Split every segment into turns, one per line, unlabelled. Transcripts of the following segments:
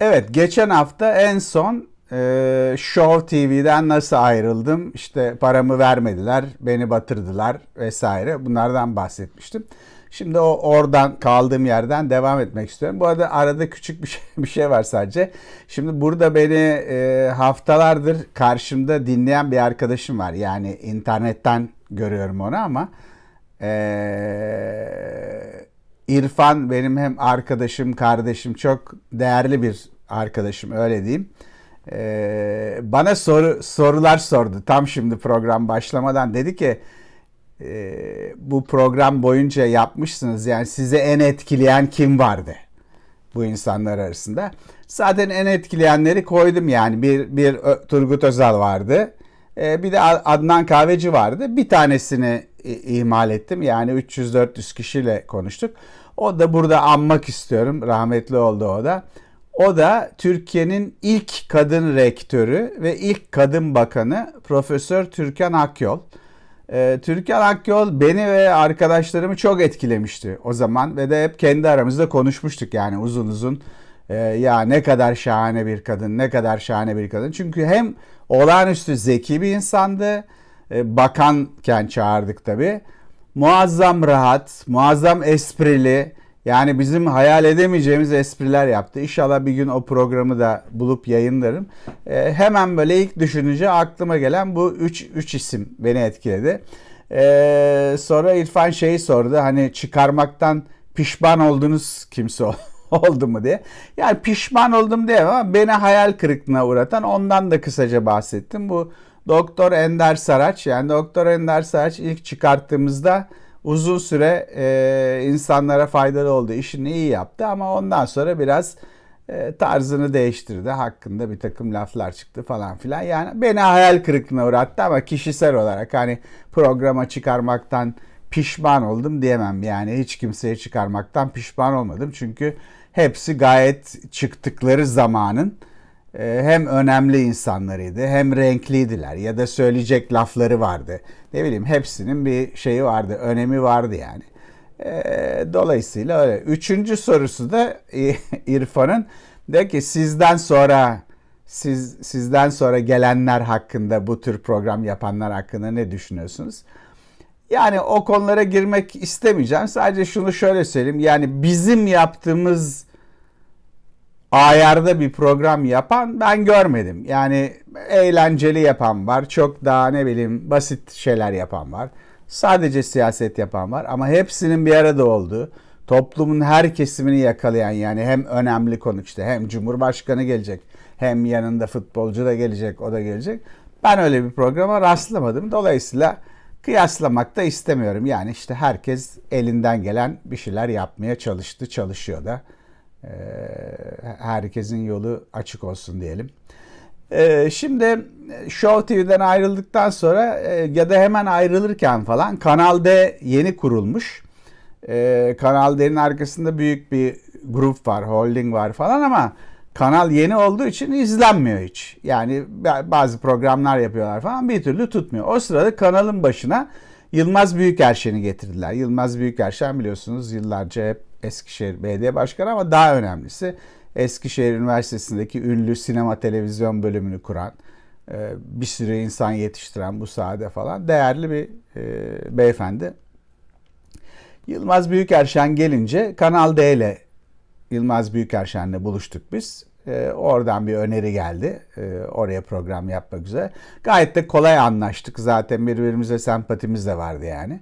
Evet geçen hafta en son e, Show TV'den nasıl ayrıldım işte paramı vermediler beni batırdılar vesaire bunlardan bahsetmiştim. Şimdi o oradan kaldığım yerden devam etmek istiyorum. Bu arada arada küçük bir şey, bir şey var sadece. Şimdi burada beni e, haftalardır karşımda dinleyen bir arkadaşım var. Yani internetten görüyorum onu ama e, İrfan benim hem arkadaşım, kardeşim çok değerli bir arkadaşım öyle diyeyim. Ee, bana soru sorular sordu tam şimdi program başlamadan. Dedi ki e, bu program boyunca yapmışsınız yani size en etkileyen kim vardı bu insanlar arasında? Zaten en etkileyenleri koydum yani. Bir bir Turgut Özal vardı bir de Adnan Kahveci vardı bir tanesini ihmal ettim yani 300-400 kişiyle konuştuk o da burada anmak istiyorum rahmetli oldu o da o da Türkiye'nin ilk kadın rektörü ve ilk kadın bakanı Profesör Türkan Akyol. Ee, Türkan Akyol beni ve arkadaşlarımı çok etkilemişti o zaman ve de hep kendi aramızda konuşmuştuk yani uzun uzun. Ee, ya ne kadar şahane bir kadın, ne kadar şahane bir kadın. Çünkü hem olağanüstü zeki bir insandı, e, bakanken çağırdık tabii. Muazzam rahat, muazzam esprili, yani bizim hayal edemeyeceğimiz espriler yaptı. İnşallah bir gün o programı da bulup yayınlarım. E, hemen böyle ilk düşününce aklıma gelen bu üç, üç isim beni etkiledi. E, sonra İrfan şeyi sordu hani çıkarmaktan pişman oldunuz kimse oldu mu diye. Yani pişman oldum diye ama beni hayal kırıklığına uğratan ondan da kısaca bahsettim. Bu Doktor Ender Saraç yani Doktor Ender Saraç ilk çıkarttığımızda uzun süre e, insanlara faydalı oldu. İşini iyi yaptı ama ondan sonra biraz e, tarzını değiştirdi. Hakkında bir takım laflar çıktı falan filan. Yani beni hayal kırıklığına uğrattı ama kişisel olarak hani programa çıkarmaktan pişman oldum diyemem. Yani hiç kimseye çıkarmaktan pişman olmadım. Çünkü hepsi gayet çıktıkları zamanın ee, hem önemli insanlarıydı hem renkliydiler ya da söyleyecek lafları vardı. Ne bileyim hepsinin bir şeyi vardı, önemi vardı yani. Ee, dolayısıyla öyle. Üçüncü sorusu da İrfan'ın de ki sizden sonra siz sizden sonra gelenler hakkında bu tür program yapanlar hakkında ne düşünüyorsunuz? Yani o konulara girmek istemeyeceğim. Sadece şunu şöyle söyleyeyim. Yani bizim yaptığımız ayarda bir program yapan ben görmedim. Yani eğlenceli yapan var. Çok daha ne bileyim basit şeyler yapan var. Sadece siyaset yapan var ama hepsinin bir arada olduğu toplumun her kesimini yakalayan yani hem önemli konu işte hem Cumhurbaşkanı gelecek hem yanında futbolcu da gelecek o da gelecek. Ben öyle bir programa rastlamadım. Dolayısıyla kıyaslamak da istemiyorum. Yani işte herkes elinden gelen bir şeyler yapmaya çalıştı, çalışıyor da. Ee, herkesin yolu açık olsun diyelim. Ee, şimdi Show TV'den ayrıldıktan sonra e, ya da hemen ayrılırken falan Kanal D yeni kurulmuş. Ee, Kanal D'nin arkasında büyük bir grup var, holding var falan ama kanal yeni olduğu için izlenmiyor hiç. Yani bazı programlar yapıyorlar falan bir türlü tutmuyor. O sırada kanalın başına Yılmaz Büyükerşen'i getirdiler. Yılmaz Büyükerşen biliyorsunuz yıllarca hep Eskişehir Belediye Başkanı ama daha önemlisi Eskişehir Üniversitesi'ndeki ünlü sinema televizyon bölümünü kuran, e, bir sürü insan yetiştiren bu sahada falan değerli bir e, beyefendi. Yılmaz Büyükerşen gelince Kanal D ile Yılmaz Büyükerşen'le buluştuk biz. E, oradan bir öneri geldi. oraya program yapmak üzere. Gayet de kolay anlaştık. Zaten birbirimize sempatimiz de vardı yani.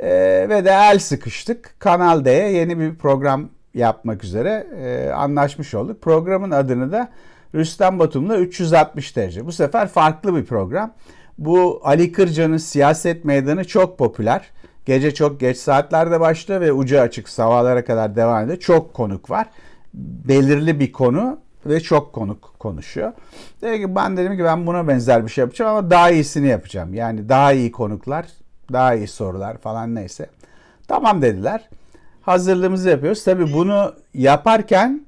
E, ve de el sıkıştık. Kanal D'ye yeni bir program yapmak üzere e, anlaşmış olduk. Programın adını da Rüstem Batum'la 360 derece. Bu sefer farklı bir program. Bu Ali Kırca'nın siyaset meydanı çok popüler. Gece çok geç saatlerde başlıyor ve ucu açık sabahlara kadar devam ediyor. Çok konuk var. Belirli bir konu ve çok konuk konuşuyor. Dedi ki ben dedim ki ben buna benzer bir şey yapacağım ama daha iyisini yapacağım. Yani daha iyi konuklar, daha iyi sorular falan neyse. Tamam dediler. Hazırlığımızı yapıyoruz. Tabii bunu yaparken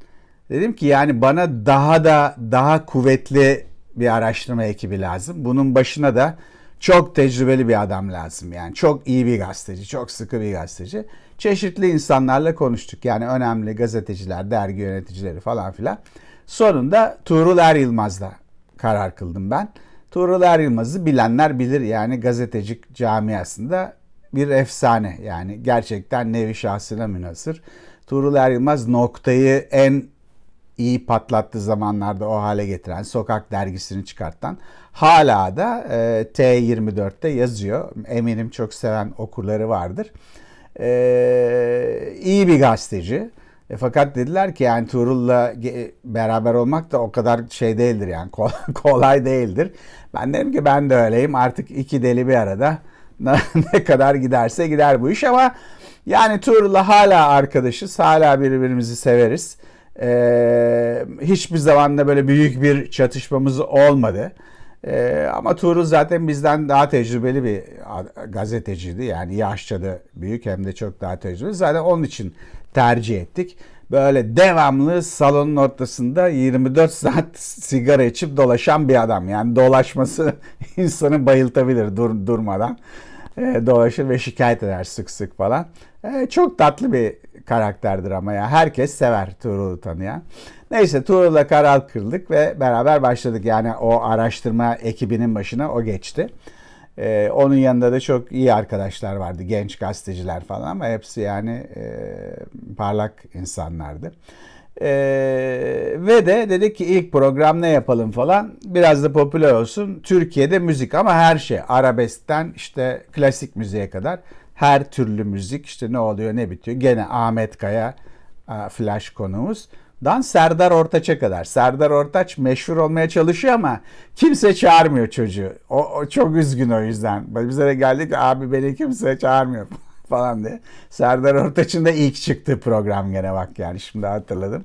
dedim ki yani bana daha da daha kuvvetli bir araştırma ekibi lazım. Bunun başına da çok tecrübeli bir adam lazım. Yani çok iyi bir gazeteci, çok sıkı bir gazeteci. Çeşitli insanlarla konuştuk. Yani önemli gazeteciler, dergi yöneticileri falan filan. Sonunda Tuğrul Er Yılmaz'la karar kıldım ben. Tuğrul Er Yılmaz'ı bilenler bilir yani gazetecik camiasında bir efsane yani gerçekten nevi şahsına münasır. Tuğrul Er Yılmaz noktayı en iyi patlattığı zamanlarda o hale getiren Sokak dergisini çıkartan hala da e, T24'te yazıyor. Eminim çok seven okurları vardır. E, iyi bir gazeteci. E, fakat dediler ki yani Tuğrul'la beraber olmak da o kadar şey değildir yani kolay değildir. Ben dedim ki ben de öyleyim artık iki deli bir arada ne kadar giderse gider bu iş ama yani Tuğrul'la hala arkadaşız hala birbirimizi severiz. Ee, hiçbir zaman da böyle büyük bir çatışmamız olmadı. Ee, ama Tuğrul zaten bizden daha tecrübeli bir gazeteciydi. Yani yaşça da büyük hem de çok daha tecrübeli. Zaten onun için tercih ettik. Böyle devamlı salonun ortasında 24 saat sigara içip dolaşan bir adam. Yani dolaşması insanı bayıltabilir dur, durmadan. E, dolaşır ve şikayet eder sık sık falan. E, çok tatlı bir karakterdir ama ya. Herkes sever Tuğrul'u tanıyan. Neyse Tuğrul'la karar kırdık ve beraber başladık. Yani o araştırma ekibinin başına o geçti. Ee, onun yanında da çok iyi arkadaşlar vardı. Genç gazeteciler falan ama hepsi yani e, parlak insanlardı. Ee, ve de dedik ki ilk program ne yapalım falan. Biraz da popüler olsun. Türkiye'de müzik ama her şey. Arabeskten işte klasik müziğe kadar her türlü müzik işte ne oluyor ne bitiyor. Gene Ahmet Kaya flash konumuz. Dan Serdar Ortaç'a kadar. Serdar Ortaç meşhur olmaya çalışıyor ama kimse çağırmıyor çocuğu. O, o çok üzgün o yüzden. Bize de geldik abi beni kimse çağırmıyor falan diye. Serdar Ortaç'ın da ilk çıktığı program gene bak yani şimdi hatırladım.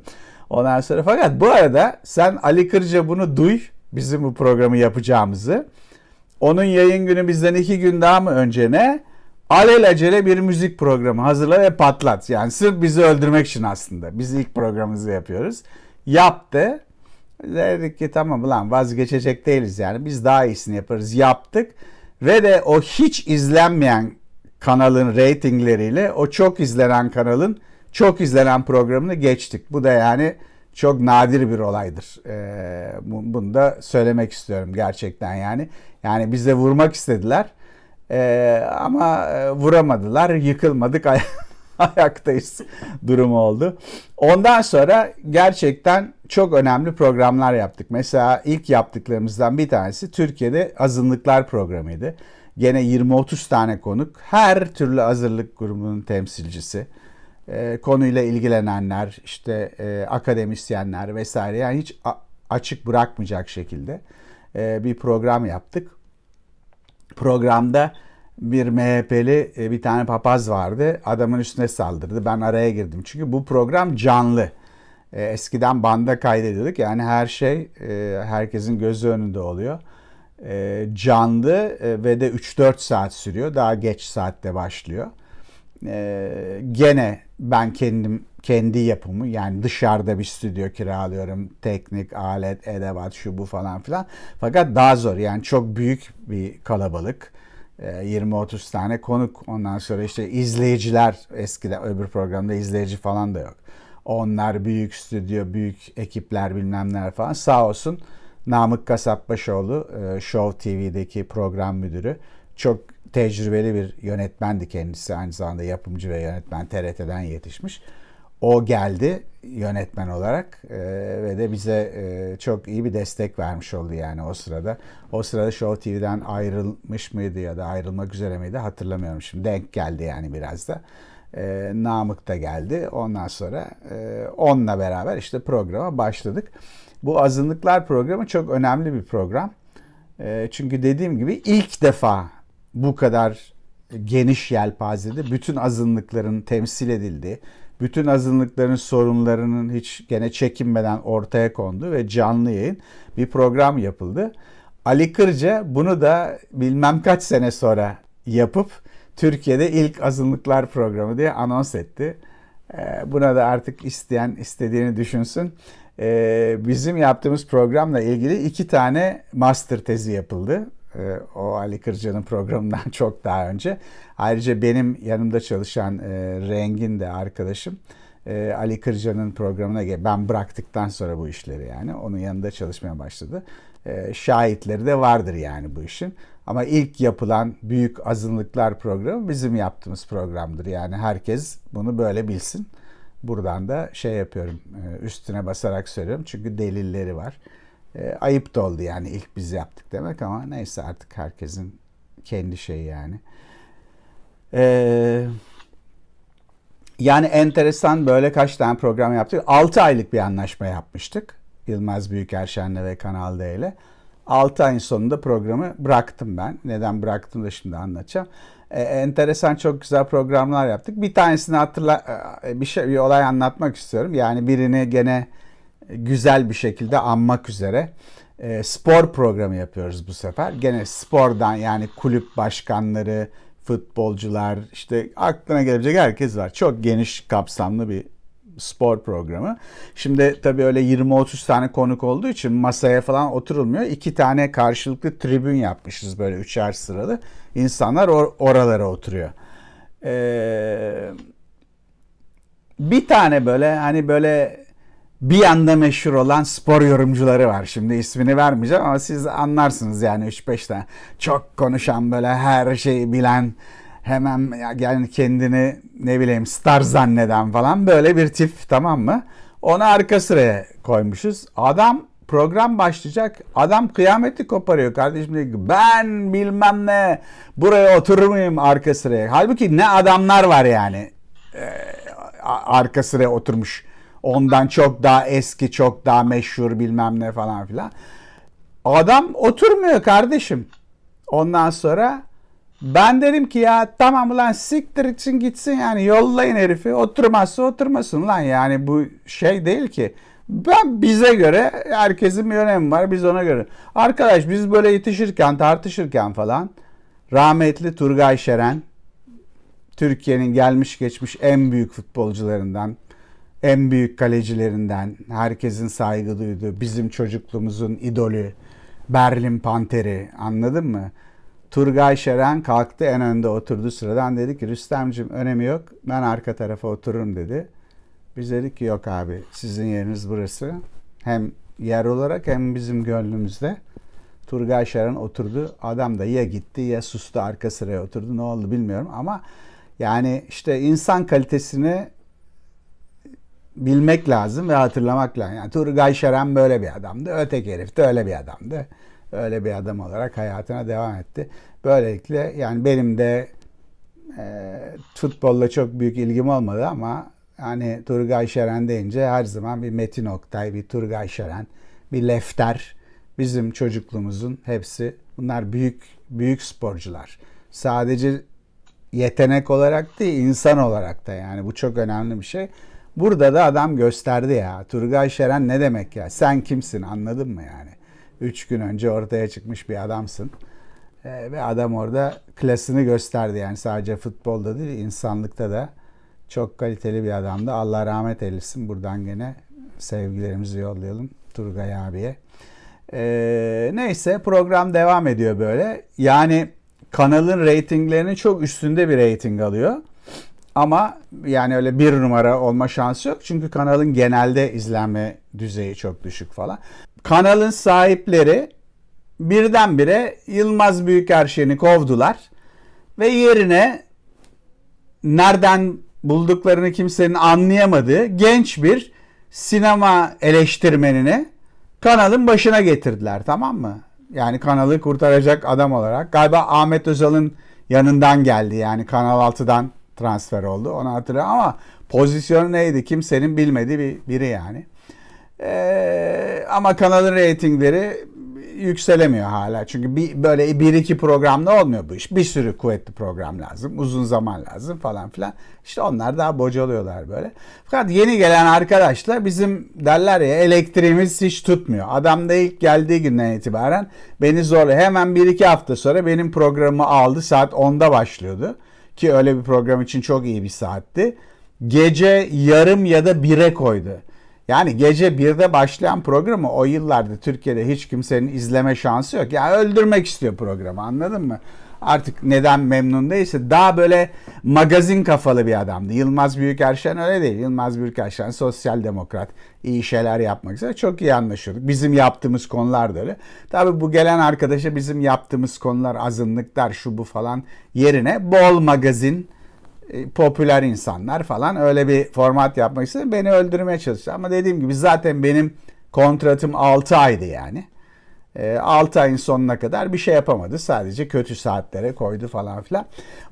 Ondan sonra fakat bu arada sen Ali Kırca bunu duy bizim bu programı yapacağımızı. Onun yayın günü bizden iki gün daha mı önce ne? Alelacele bir müzik programı hazırla ve patlat. Yani sırf bizi öldürmek için aslında. Biz ilk programımızı yapıyoruz. Yaptı. Dedik ki tamam lan vazgeçecek değiliz yani. Biz daha iyisini yaparız. Yaptık. Ve de o hiç izlenmeyen kanalın reytingleriyle o çok izlenen kanalın çok izlenen programını geçtik. Bu da yani çok nadir bir olaydır. Ee, bunu da söylemek istiyorum gerçekten yani. Yani bize vurmak istediler. Ee, ama e, vuramadılar, yıkılmadık, ay ayaktayız durumu oldu. Ondan sonra gerçekten çok önemli programlar yaptık. Mesela ilk yaptıklarımızdan bir tanesi Türkiye'de azınlıklar programıydı. Gene 20-30 tane konuk, her türlü hazırlık grubunun temsilcisi, e, konuyla ilgilenenler, işte e, akademisyenler vesaire yani hiç açık bırakmayacak şekilde e, bir program yaptık programda bir MHP'li e, bir tane papaz vardı. Adamın üstüne saldırdı. Ben araya girdim. Çünkü bu program canlı. E, eskiden banda kaydediyorduk. Yani her şey e, herkesin gözü önünde oluyor. Canlı ve de 3-4 saat sürüyor. Daha geç saatte başlıyor. Gene ben kendim kendi yapımı yani dışarıda bir stüdyo kiralıyorum. Teknik, alet, edevat, şu bu falan filan. Fakat daha zor yani çok büyük bir kalabalık. 20-30 ee, tane konuk ondan sonra işte izleyiciler eskiden öbür programda izleyici falan da yok. Onlar büyük stüdyo, büyük ekipler bilmem neler falan. Sağ olsun Namık Kasapbaşoğlu e, Show TV'deki program müdürü. Çok tecrübeli bir yönetmendi kendisi. Aynı zamanda yapımcı ve yönetmen TRT'den yetişmiş. O geldi yönetmen olarak e, ve de bize e, çok iyi bir destek vermiş oldu yani o sırada. O sırada Show TV'den ayrılmış mıydı ya da ayrılmak üzere miydi hatırlamıyorum şimdi. Denk geldi yani biraz da. E, Namık da geldi. Ondan sonra e, onunla beraber işte programa başladık. Bu azınlıklar programı çok önemli bir program. E, çünkü dediğim gibi ilk defa bu kadar geniş yelpazede bütün azınlıkların temsil edildiği, bütün azınlıkların sorunlarının hiç gene çekinmeden ortaya kondu ve canlı yayın bir program yapıldı. Ali Kırca bunu da bilmem kaç sene sonra yapıp Türkiye'de ilk azınlıklar programı diye anons etti. Ee, buna da artık isteyen istediğini düşünsün. Ee, bizim yaptığımız programla ilgili iki tane master tezi yapıldı. Ee, o Ali Kırca'nın programından çok daha önce. Ayrıca benim yanımda çalışan e, Rengin de arkadaşım e, Ali Kırca'nın programına gel. Ben bıraktıktan sonra bu işleri yani onun yanında çalışmaya başladı. E, şahitleri de vardır yani bu işin. Ama ilk yapılan büyük azınlıklar programı bizim yaptığımız programdır. Yani herkes bunu böyle bilsin. Buradan da şey yapıyorum, e, üstüne basarak söylüyorum çünkü delilleri var. E, ayıp da oldu yani ilk biz yaptık demek ama neyse artık herkesin kendi şeyi yani. E, yani enteresan böyle kaç tane program yaptık. 6 aylık bir anlaşma yapmıştık. Yılmaz Büyükerşen'le ve Kanal D ile. 6 ayın sonunda programı bıraktım ben. Neden bıraktım da şimdi anlatacağım. E, enteresan çok güzel programlar yaptık. Bir tanesini hatırla e, bir şey bir olay anlatmak istiyorum. Yani birini gene güzel bir şekilde anmak üzere e, spor programı yapıyoruz bu sefer. Gene spordan yani kulüp başkanları, futbolcular, işte aklına gelebilecek herkes var. Çok geniş kapsamlı bir spor programı. Şimdi tabii öyle 20-30 tane konuk olduğu için masaya falan oturulmuyor. İki tane karşılıklı tribün yapmışız böyle üçer sıralı. İnsanlar or- oralara oturuyor. Ee, bir tane böyle hani böyle bir anda meşhur olan spor yorumcuları var. Şimdi ismini vermeyeceğim ama siz anlarsınız yani 3-5 tane. Çok konuşan böyle her şeyi bilen hemen yani kendini ne bileyim star zanneden falan böyle bir tip tamam mı? Onu arka sıraya koymuşuz. Adam program başlayacak. Adam kıyameti koparıyor kardeşim diyor ki ben bilmem ne buraya oturur muyum arka sıraya. Halbuki ne adamlar var yani ee, arka sıraya oturmuş. Ondan çok daha eski, çok daha meşhur bilmem ne falan filan. Adam oturmuyor kardeşim. Ondan sonra ben dedim ki ya tamam lan siktir için gitsin yani yollayın herifi oturmazsa oturmasın lan yani bu şey değil ki. Ben bize göre herkesin bir önemi var biz ona göre. Arkadaş biz böyle yetişirken tartışırken falan rahmetli Turgay Şeren Türkiye'nin gelmiş geçmiş en büyük futbolcularından en büyük kalecilerinden herkesin saygı duyduğu bizim çocukluğumuzun idolü Berlin Panteri anladın mı? Turgay Şeren kalktı en önde oturdu sıradan dedi ki Rüstemcim önemi yok ben arka tarafa otururum dedi. Biz dedik ki yok abi sizin yeriniz burası. Hem yer olarak hem bizim gönlümüzde. Turgay Şeren oturdu. Adam da ya gitti ya sustu arka sıraya oturdu. Ne oldu bilmiyorum ama yani işte insan kalitesini bilmek lazım ve hatırlamak lazım. Yani Turgay Şeren böyle bir adamdı. Öteki herif de öyle bir adamdı öyle bir adam olarak hayatına devam etti. Böylelikle yani benim de e, futbolla çok büyük ilgim olmadı ama hani Turgay Şeren deyince her zaman bir Metin Oktay, bir Turgay Şeren, bir Lefter bizim çocukluğumuzun hepsi bunlar büyük büyük sporcular. Sadece yetenek olarak değil insan olarak da yani bu çok önemli bir şey. Burada da adam gösterdi ya. Turgay Şeren ne demek ya? Sen kimsin anladın mı yani? 3 gün önce ortaya çıkmış bir adamsın. E, ve adam orada klasını gösterdi. Yani sadece futbolda değil insanlıkta da çok kaliteli bir adamdı. Allah rahmet eylesin. Buradan gene sevgilerimizi yollayalım Turgay abiye. E, neyse program devam ediyor böyle. Yani kanalın reytinglerinin çok üstünde bir reyting alıyor. Ama yani öyle bir numara olma şansı yok. Çünkü kanalın genelde izlenme düzeyi çok düşük falan kanalın sahipleri birdenbire Yılmaz Büyükerşen'i kovdular ve yerine nereden bulduklarını kimsenin anlayamadığı genç bir sinema eleştirmenini kanalın başına getirdiler tamam mı? Yani kanalı kurtaracak adam olarak. Galiba Ahmet Özal'ın yanından geldi yani Kanal 6'dan transfer oldu onu hatırlıyorum ama pozisyonu neydi kimsenin bilmediği bir biri yani. Ee, ama kanalın reytingleri yükselemiyor hala. Çünkü bir, böyle bir iki programla olmuyor bu iş. Bir sürü kuvvetli program lazım. Uzun zaman lazım falan filan. İşte onlar daha bocalıyorlar böyle. Fakat yeni gelen arkadaşlar bizim derler ya elektriğimiz hiç tutmuyor. Adam da ilk geldiği günden itibaren beni zorla. Hemen bir iki hafta sonra benim programımı aldı. Saat 10'da başlıyordu. Ki öyle bir program için çok iyi bir saatti. Gece yarım ya da bire koydu. Yani gece birde başlayan programı o yıllarda Türkiye'de hiç kimsenin izleme şansı yok. Yani öldürmek istiyor programı anladın mı? Artık neden memnun değilse daha böyle magazin kafalı bir adamdı. Yılmaz Büyükerşen öyle değil. Yılmaz Büyükerşen sosyal demokrat. iyi şeyler yapmak üzere çok iyi anlaşıyorduk. Bizim yaptığımız konular da öyle. Tabii bu gelen arkadaşa bizim yaptığımız konular azınlıklar şu bu falan yerine bol magazin e, popüler insanlar falan öyle bir format yapmak istedi. Beni öldürmeye çalıştı. Ama dediğim gibi zaten benim kontratım 6 aydı yani. 6 ayın sonuna kadar bir şey yapamadı. Sadece kötü saatlere koydu falan filan.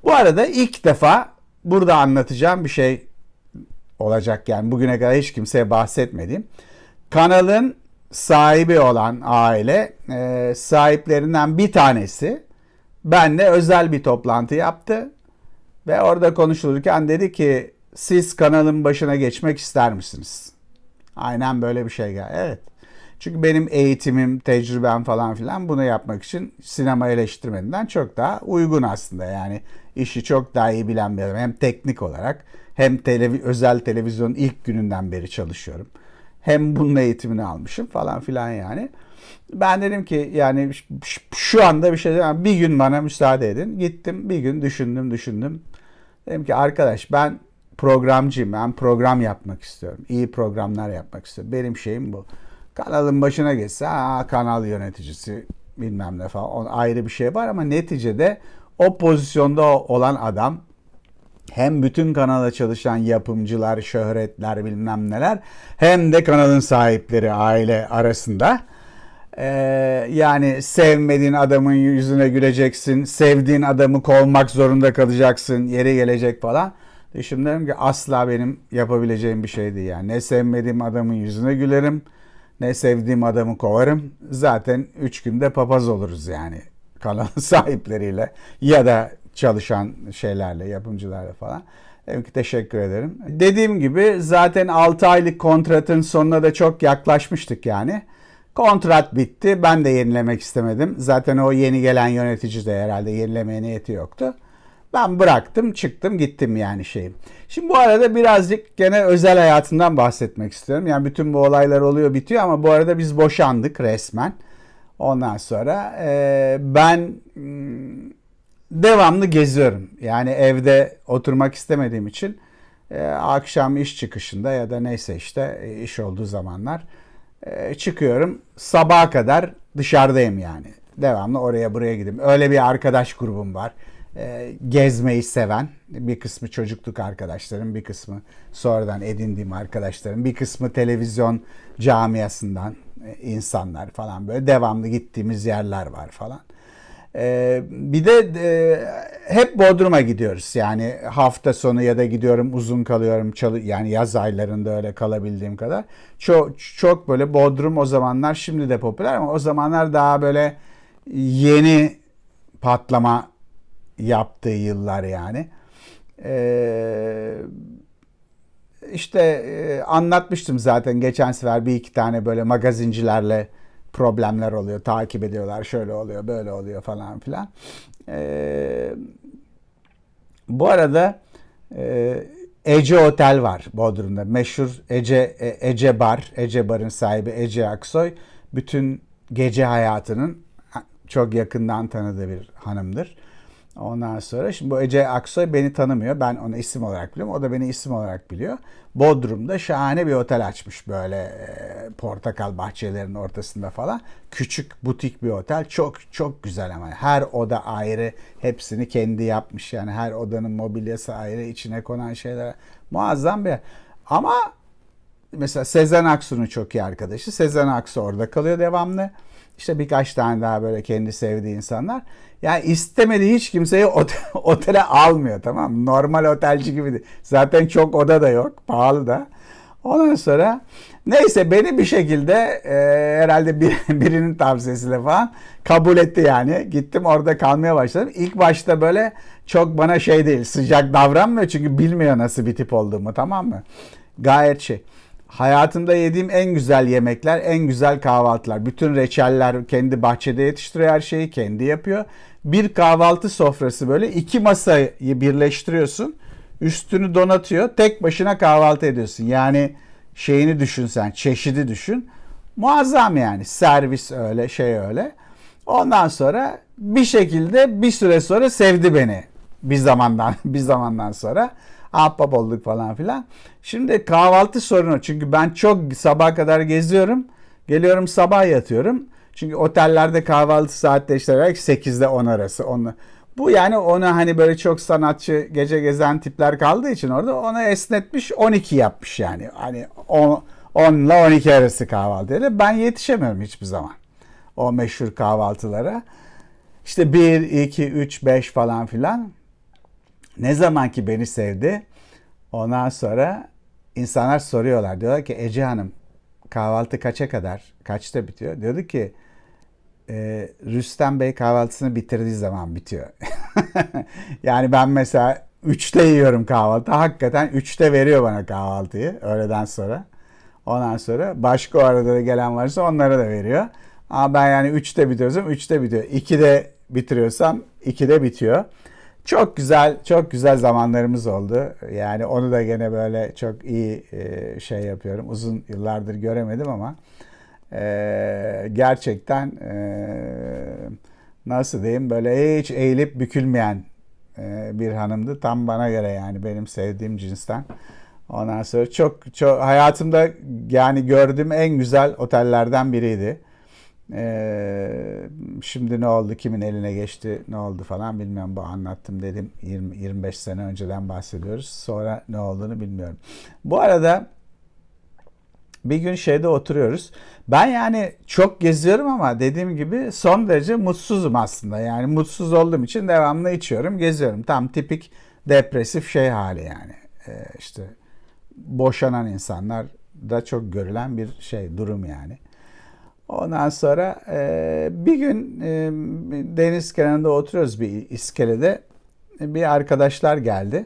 Bu arada ilk defa burada anlatacağım bir şey olacak yani bugüne kadar hiç kimseye bahsetmediğim. Kanalın sahibi olan aile e, sahiplerinden bir tanesi benle özel bir toplantı yaptı. Ve orada konuşulurken dedi ki siz kanalın başına geçmek ister misiniz? Aynen böyle bir şey geldi. Evet. Çünkü benim eğitimim, tecrübem falan filan bunu yapmak için sinema eleştirmeninden çok daha uygun aslında. Yani işi çok daha iyi bilen bir adam. Hem teknik olarak hem televi özel televizyon ilk gününden beri çalışıyorum. Hem bunun eğitimini almışım falan filan yani. Ben dedim ki yani şu anda bir şey demem. Bir gün bana müsaade edin. Gittim bir gün düşündüm düşündüm. Dedim ki arkadaş ben programcıyım. Ben program yapmak istiyorum. İyi programlar yapmak istiyorum. Benim şeyim bu. Kanalın başına geçse ha, kanal yöneticisi bilmem ne falan. O ayrı bir şey var ama neticede o pozisyonda olan adam hem bütün kanala çalışan yapımcılar, şöhretler bilmem neler hem de kanalın sahipleri aile arasında ee, yani sevmediğin adamın yüzüne güleceksin, sevdiğin adamı kovmak zorunda kalacaksın, yeri gelecek falan. Düşündüm ki asla benim yapabileceğim bir şey değil yani. Ne sevmediğim adamın yüzüne gülerim, ne sevdiğim adamı kovarım. Zaten üç günde papaz oluruz yani kanalın sahipleriyle ya da çalışan şeylerle, yapımcılarla falan. Dedim ki teşekkür ederim. Dediğim gibi zaten 6 aylık kontratın sonuna da çok yaklaşmıştık yani. Kontrat bitti. Ben de yenilemek istemedim. Zaten o yeni gelen yönetici de herhalde yenilemeye niyeti yoktu. Ben bıraktım, çıktım, gittim yani şeyim. Şimdi bu arada birazcık gene özel hayatından bahsetmek istiyorum. Yani bütün bu olaylar oluyor, bitiyor ama bu arada biz boşandık resmen. Ondan sonra e, ben hmm, devamlı geziyorum. Yani evde oturmak istemediğim için e, akşam iş çıkışında ya da neyse işte e, iş olduğu zamanlar e, çıkıyorum. Sabaha kadar dışarıdayım yani. Devamlı oraya buraya gideyim. Öyle bir arkadaş grubum var. E, gezmeyi seven. Bir kısmı çocukluk arkadaşlarım, bir kısmı sonradan edindiğim arkadaşlarım, bir kısmı televizyon camiasından e, insanlar falan böyle devamlı gittiğimiz yerler var falan. Ee, bir de e, hep Bodrum'a gidiyoruz. Yani hafta sonu ya da gidiyorum uzun kalıyorum. Yani yaz aylarında öyle kalabildiğim kadar. Çok çok böyle Bodrum o zamanlar şimdi de popüler ama o zamanlar daha böyle yeni patlama yaptığı yıllar yani. Ee, işte e, anlatmıştım zaten geçen sefer bir iki tane böyle magazincilerle problemler oluyor. Takip ediyorlar. Şöyle oluyor, böyle oluyor falan filan. Ee, bu arada e, Ece Otel var Bodrum'da. Meşhur Ece e, Ece Bar, Ece Bar'ın sahibi Ece Aksoy bütün gece hayatının çok yakından tanıdığı bir hanımdır. Ondan sonra şimdi bu Ece Aksoy beni tanımıyor. Ben onu isim olarak biliyorum. O da beni isim olarak biliyor. Bodrum'da şahane bir otel açmış böyle e, portakal bahçelerinin ortasında falan. Küçük butik bir otel. Çok çok güzel ama her oda ayrı. Hepsini kendi yapmış yani her odanın mobilyası ayrı. içine konan şeyler muazzam bir ama mesela Sezen Aksu'nun çok iyi arkadaşı. Sezen Aksu orada kalıyor devamlı. İşte birkaç tane daha böyle kendi sevdiği insanlar. Yani istemediği hiç kimseyi otele almıyor tamam? Normal otelci gibi. Zaten çok oda da yok. Pahalı da. Ondan sonra neyse beni bir şekilde e, herhalde bir, birinin tavsiyesiyle falan kabul etti yani. Gittim orada kalmaya başladım. İlk başta böyle çok bana şey değil sıcak davranmıyor çünkü bilmiyor nasıl bir tip olduğumu tamam mı? Gayet şey. Hayatımda yediğim en güzel yemekler, en güzel kahvaltılar. Bütün reçeller kendi bahçede yetiştiriyor her şeyi, kendi yapıyor. Bir kahvaltı sofrası böyle iki masayı birleştiriyorsun. Üstünü donatıyor. Tek başına kahvaltı ediyorsun. Yani şeyini düşün sen, çeşidi düşün. Muazzam yani. Servis öyle, şey öyle. Ondan sonra bir şekilde bir süre sonra sevdi beni. Bir zamandan bir zamandan sonra ahbap olduk falan filan. Şimdi kahvaltı sorunu çünkü ben çok sabaha kadar geziyorum. Geliyorum sabah yatıyorum. Çünkü otellerde kahvaltı saatleri işte belki 8'de 10 arası. Onu, bu yani ona hani böyle çok sanatçı gece gezen tipler kaldığı için orada onu esnetmiş 12 yapmış yani. Hani 10, 10 ile 12 arası kahvaltı. Yani ben yetişemiyorum hiçbir zaman o meşhur kahvaltılara. İşte 1, 2, 3, 5 falan filan. Ne zaman ki beni sevdi ondan sonra insanlar soruyorlar. Diyorlar ki Ece Hanım kahvaltı kaça kadar? Kaçta bitiyor? Diyordu ki e, Rüstem Bey kahvaltısını bitirdiği zaman bitiyor. yani ben mesela 3'te yiyorum kahvaltı. Hakikaten 3'te veriyor bana kahvaltıyı öğleden sonra. Ondan sonra başka o arada da gelen varsa onlara da veriyor. Ama ben yani 3'te bitiriyorsam 3'te bitiyor. 2'de bitiriyorsam 2'de bitiyor. Çok güzel, çok güzel zamanlarımız oldu. Yani onu da gene böyle çok iyi e, şey yapıyorum. Uzun yıllardır göremedim ama e, gerçekten e, nasıl diyeyim böyle hiç eğilip bükülmeyen bir hanımdı. Tam bana göre yani benim sevdiğim cinsten. Ondan sonra çok çok hayatımda yani gördüğüm en güzel otellerden biriydi. Ee, şimdi ne oldu, kimin eline geçti, ne oldu falan bilmiyorum. Bu anlattım dedim 20, 25 sene önceden bahsediyoruz. Sonra ne olduğunu bilmiyorum. Bu arada bir gün şeyde oturuyoruz. Ben yani çok geziyorum ama dediğim gibi son derece mutsuzum aslında. Yani mutsuz olduğum için devamlı içiyorum, geziyorum. Tam tipik depresif şey hali yani. Ee, işte boşanan insanlar da çok görülen bir şey, durum yani. Ondan sonra e, bir gün e, deniz kenarında oturuyoruz bir iskelede. Bir arkadaşlar geldi.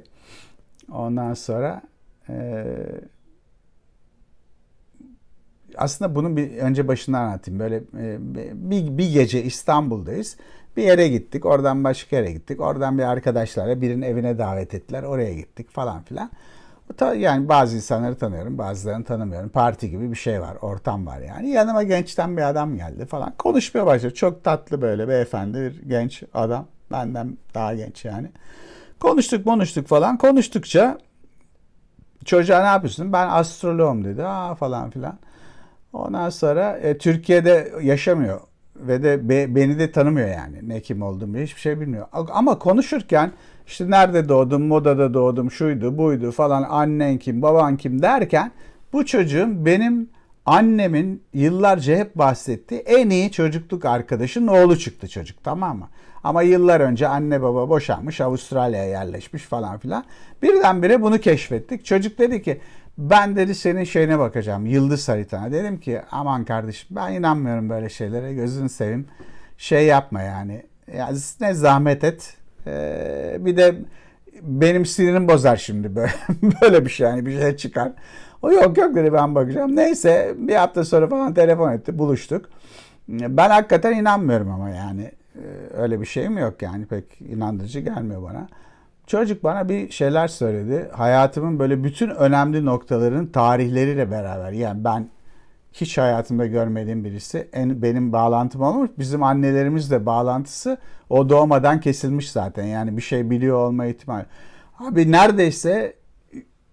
Ondan sonra e, aslında bunu bir önce başından anlatayım. Böyle e, bir, bir gece İstanbul'dayız. Bir yere gittik. Oradan başka yere gittik. Oradan bir arkadaşlarla birinin evine davet ettiler. Oraya gittik falan filan. Yani bazı insanları tanıyorum, bazılarını tanımıyorum. Parti gibi bir şey var, ortam var yani. Yanıma gençten bir adam geldi falan. Konuşmaya başladı. Çok tatlı böyle beyefendi bir genç adam. Benden daha genç yani. Konuştuk konuştuk falan. Konuştukça çocuğa ne yapıyorsun? Ben astroloğum dedi. Aa falan filan. Ondan sonra e, Türkiye'de yaşamıyor ve de be, beni de tanımıyor yani. Ne kim olduğumu hiçbir şey bilmiyor. Ama konuşurken işte nerede doğdum, modada doğdum, şuydu, buydu falan, annen kim, baban kim derken bu çocuğun benim annemin yıllarca hep bahsettiği en iyi çocukluk arkadaşının oğlu çıktı çocuk tamam mı? Ama yıllar önce anne baba boşanmış Avustralya'ya yerleşmiş falan filan. Birdenbire bunu keşfettik. Çocuk dedi ki ben dedi senin şeyine bakacağım yıldız haritana. Dedim ki aman kardeşim ben inanmıyorum böyle şeylere gözünü seveyim. Şey yapma yani. yani ne zahmet et ee, bir de benim sinirim bozar şimdi böyle, böyle bir şey yani bir şey çıkar. O yok yok dedi ben bakacağım. Neyse bir hafta sonra falan telefon etti buluştuk. Ben hakikaten inanmıyorum ama yani ee, öyle bir şeyim yok yani pek inandırıcı gelmiyor bana. Çocuk bana bir şeyler söyledi. Hayatımın böyle bütün önemli noktaların tarihleriyle beraber. Yani ben hiç hayatımda görmediğim birisi. En, benim bağlantım olmuş. Bizim annelerimiz de bağlantısı o doğmadan kesilmiş zaten. Yani bir şey biliyor olma ihtimali. Abi neredeyse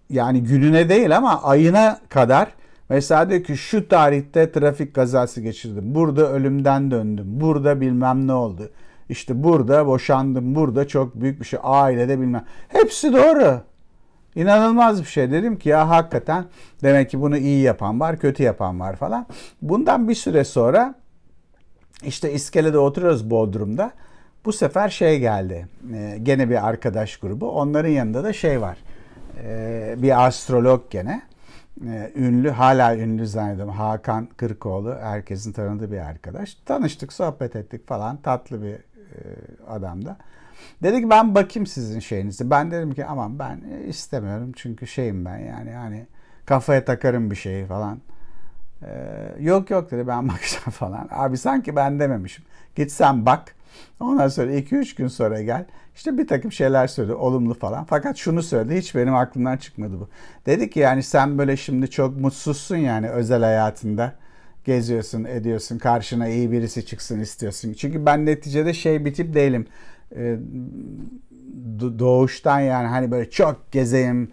yani gününe değil ama ayına kadar mesela diyor ki şu tarihte trafik kazası geçirdim. Burada ölümden döndüm. Burada bilmem ne oldu. İşte burada boşandım. Burada çok büyük bir şey. Ailede bilmem. Hepsi doğru. İnanılmaz bir şey. Dedim ki ya hakikaten demek ki bunu iyi yapan var, kötü yapan var falan. Bundan bir süre sonra işte iskelede oturuyoruz Bodrum'da. Bu sefer şey geldi. Ee, gene bir arkadaş grubu. Onların yanında da şey var. Ee, bir astrolog gene. Ee, ünlü, hala ünlü zannediyorum. Hakan Kırkoğlu. Herkesin tanıdığı bir arkadaş. Tanıştık, sohbet ettik falan. Tatlı bir e, adam da. Dedi ki ben bakayım sizin şeyinizi. Ben dedim ki aman ben istemiyorum çünkü şeyim ben yani hani kafaya takarım bir şeyi falan. Ee, yok yok dedi ben bakacağım falan. Abi sanki ben dememişim. Git sen bak. Ondan sonra 2-3 gün sonra gel. İşte bir takım şeyler söyledi olumlu falan. Fakat şunu söyledi hiç benim aklımdan çıkmadı bu. Dedi ki yani sen böyle şimdi çok mutsuzsun yani özel hayatında. Geziyorsun, ediyorsun. Karşına iyi birisi çıksın istiyorsun. Çünkü ben neticede şey bir tip değilim. Ee, do- doğuştan yani hani böyle çok gezeyim,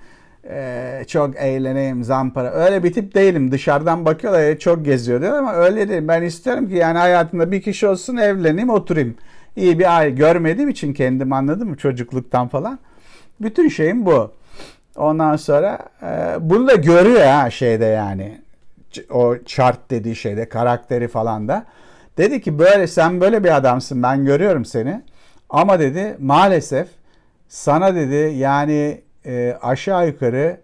e, çok eğleneyim, zampara. Öyle bir tip değilim. Dışarıdan bakıyorlar ya çok geziyor diyor ama öyle değil. Ben istiyorum ki yani hayatımda bir kişi olsun, evleneyim, oturayım. İyi bir aile görmediğim için kendim anladım çocukluktan falan. Bütün şeyim bu. Ondan sonra e, bunu da görüyor ha şeyde yani. O chart dediği şeyde karakteri falan da. Dedi ki böyle sen böyle bir adamsın ben görüyorum seni. Ama dedi maalesef sana dedi yani e, aşağı yukarı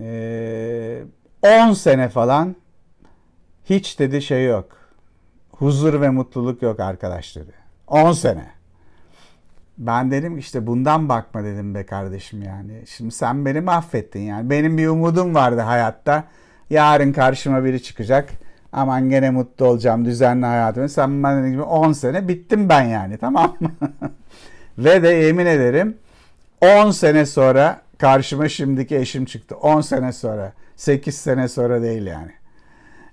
e, 10 sene falan hiç dedi şey yok. Huzur ve mutluluk yok arkadaş dedi. 10 sene. Ben dedim işte bundan bakma dedim be kardeşim yani. Şimdi sen beni mahvettin yani. Benim bir umudum vardı hayatta. Yarın karşıma biri çıkacak. Aman gene mutlu olacağım düzenli hayatımı. Sen bana gibi 10 sene bittim ben yani tamam mı? Ve de yemin ederim 10 sene sonra karşıma şimdiki eşim çıktı. 10 sene sonra. 8 sene sonra değil yani.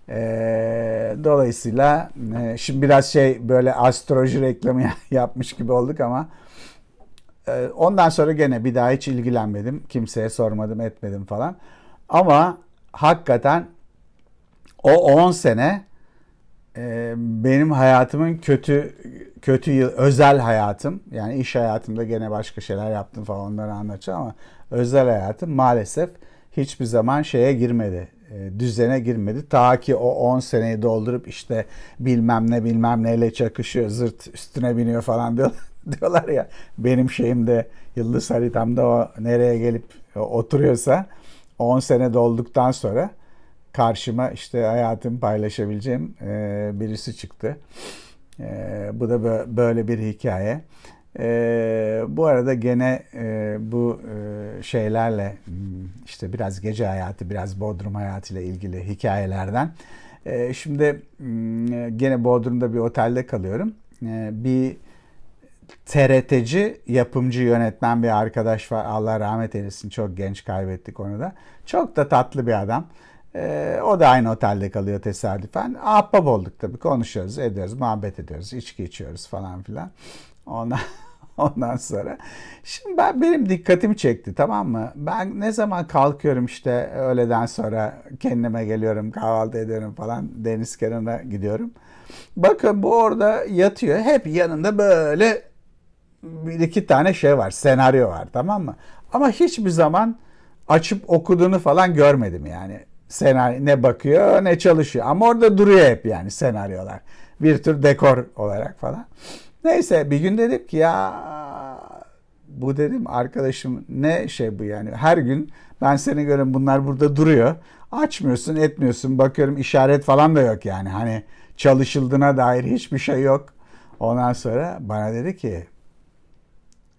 Ee, dolayısıyla e, şimdi biraz şey böyle astroloji reklamı yapmış gibi olduk ama e, ondan sonra gene bir daha hiç ilgilenmedim. Kimseye sormadım etmedim falan. Ama hakikaten o 10 sene e, benim hayatımın kötü kötü yıl özel hayatım yani iş hayatımda gene başka şeyler yaptım falan onları anlatacağım ama özel hayatım maalesef hiçbir zaman şeye girmedi e, düzene girmedi. Ta ki o 10 seneyi doldurup işte bilmem ne bilmem neyle çakışıyor, zırt üstüne biniyor falan diyor, diyorlar ya. Benim şeyimde yıldız haritamda o nereye gelip oturuyorsa 10 sene dolduktan sonra karşıma işte hayatımı paylaşabileceğim e, birisi çıktı. E, bu da böyle bir hikaye. Ee, bu arada gene e, bu e, şeylerle hmm, işte biraz gece hayatı, biraz Bodrum hayatıyla ilgili hikayelerden. E, şimdi hmm, gene Bodrum'da bir otelde kalıyorum. E, bir TRT'ci, yapımcı, yönetmen bir arkadaş var. Allah rahmet eylesin. Çok genç kaybettik onu da. Çok da tatlı bir adam. E, o da aynı otelde kalıyor tesadüfen. Ahbap olduk tabii. Konuşuyoruz, ediyoruz, muhabbet ediyoruz, içki içiyoruz falan filan. Ondan Ondan sonra. Şimdi ben benim dikkatimi çekti tamam mı? Ben ne zaman kalkıyorum işte öğleden sonra kendime geliyorum kahvaltı ediyorum falan deniz kenarına gidiyorum. Bakın bu orada yatıyor. Hep yanında böyle bir iki tane şey var. Senaryo var tamam mı? Ama hiçbir zaman açıp okuduğunu falan görmedim yani. Senaryo ne bakıyor ne çalışıyor. Ama orada duruyor hep yani senaryolar. Bir tür dekor olarak falan. Neyse bir gün dedim ki ya bu dedim arkadaşım ne şey bu yani her gün ben seni görüyorum bunlar burada duruyor. Açmıyorsun etmiyorsun bakıyorum işaret falan da yok yani hani çalışıldığına dair hiçbir şey yok. Ondan sonra bana dedi ki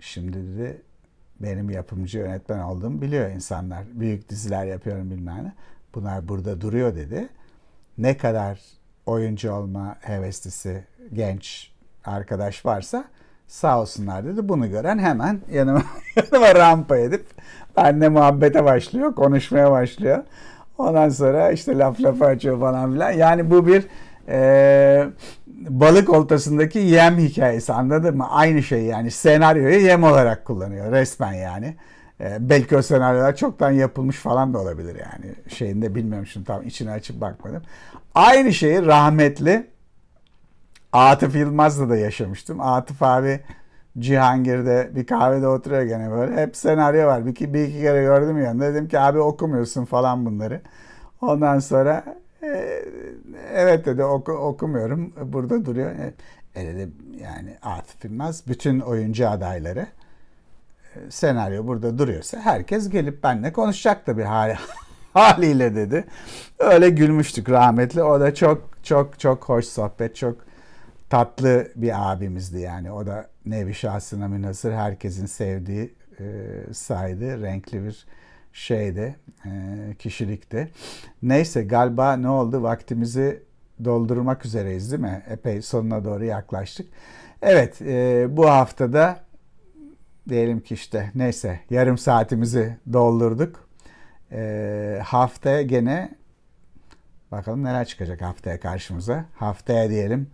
şimdi dedi benim yapımcı yönetmen olduğumu biliyor insanlar. Büyük diziler yapıyorum bilmem ne. Bunlar burada duruyor dedi. Ne kadar oyuncu olma heveslisi genç arkadaş varsa sağ olsunlar dedi. Bunu gören hemen yanıma, yanıma rampa edip benle muhabbete başlıyor, konuşmaya başlıyor. Ondan sonra işte laf lafa açıyor falan filan. Yani bu bir e, balık oltasındaki yem hikayesi anladın mı? Aynı şey yani senaryoyu yem olarak kullanıyor resmen yani. E, belki o senaryolar çoktan yapılmış falan da olabilir yani. Şeyinde bilmiyorum şimdi tam içine açıp bakmadım. Aynı şeyi rahmetli Atıf Yılmaz'la da yaşamıştım. Atıf abi Cihangir'de bir kahvede oturuyor gene böyle. Hep senaryo var. Bir iki, bir iki kere gördüm yanında. Dedim ki abi okumuyorsun falan bunları. Ondan sonra evet dedi oku, okumuyorum. Burada duruyor. E, dedi yani Atıf Yılmaz bütün oyuncu adayları e, senaryo burada duruyorsa herkes gelip benimle konuşacak tabii hali, haliyle dedi. Öyle gülmüştük rahmetli. O da çok çok çok hoş sohbet, çok tatlı bir abimizdi yani. O da nevi şahsına münasır herkesin sevdiği, e, saydığı renkli bir şeydi, e, kişilikti. Neyse galiba ne oldu? Vaktimizi doldurmak üzereyiz değil mi? Epey sonuna doğru yaklaştık. Evet, e, bu haftada diyelim ki işte neyse yarım saatimizi doldurduk. E, haftaya gene Bakalım neler çıkacak haftaya karşımıza. Haftaya diyelim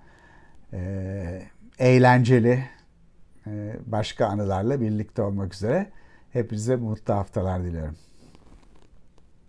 e, eğlenceli başka anılarla birlikte olmak üzere. Hepinize mutlu haftalar diliyorum.